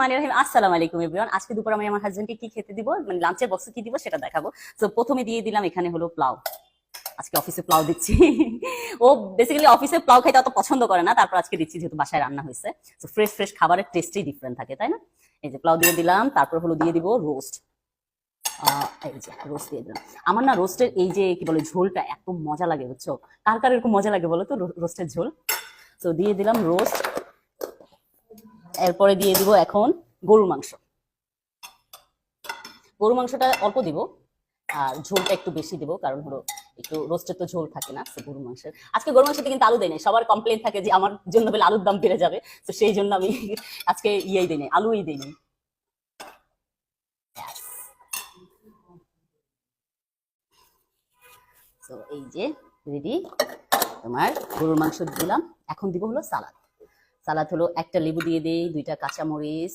মানে মানে তারপর খাবারের টেস্টই ডিফারেন্ট থাকে, তাই না? এই যে প্লাউ দিয়ে দিলাম, তারপর হলো দিয়ে দিব রোস্ট রোস্ট দিয়ে দিলাম। আমার না রোস্টের এই যে কি বলে ঝোলটা এত মজা লাগে, বুঝছ? কার কার এরকম মজা লাগে বলো তো রোস্টের ঝোল? তো দিয়ে দিলাম রোস্ট এরপরে দিয়ে দিব এখন গরুর মাংস। গরুর মাংসটা অল্প দিব, আর ঝোলটা একটু বেশি দিব, কারণ হলো একটু রোস্টের তো ঝোল থাকে না, তো গরুর মাংসের। আজকে গরুর মাংসতে কিন্তু আলু দেয় নাই, সবার কমপ্লেন থাকে যে আমার জন্য বলে আলুর দাম বেড়ে যাবে, তো সেই জন্য আমি আজকে ইয়েই দিই নাই, আলুই দিই নাই। তো এই যে রেডি তোমার গরুর মাংস দিলাম, এখন দিব হলো সালাদ সালাদ হলো একটা লেবু দিয়ে দিই দুইটা কাঁচামরিচ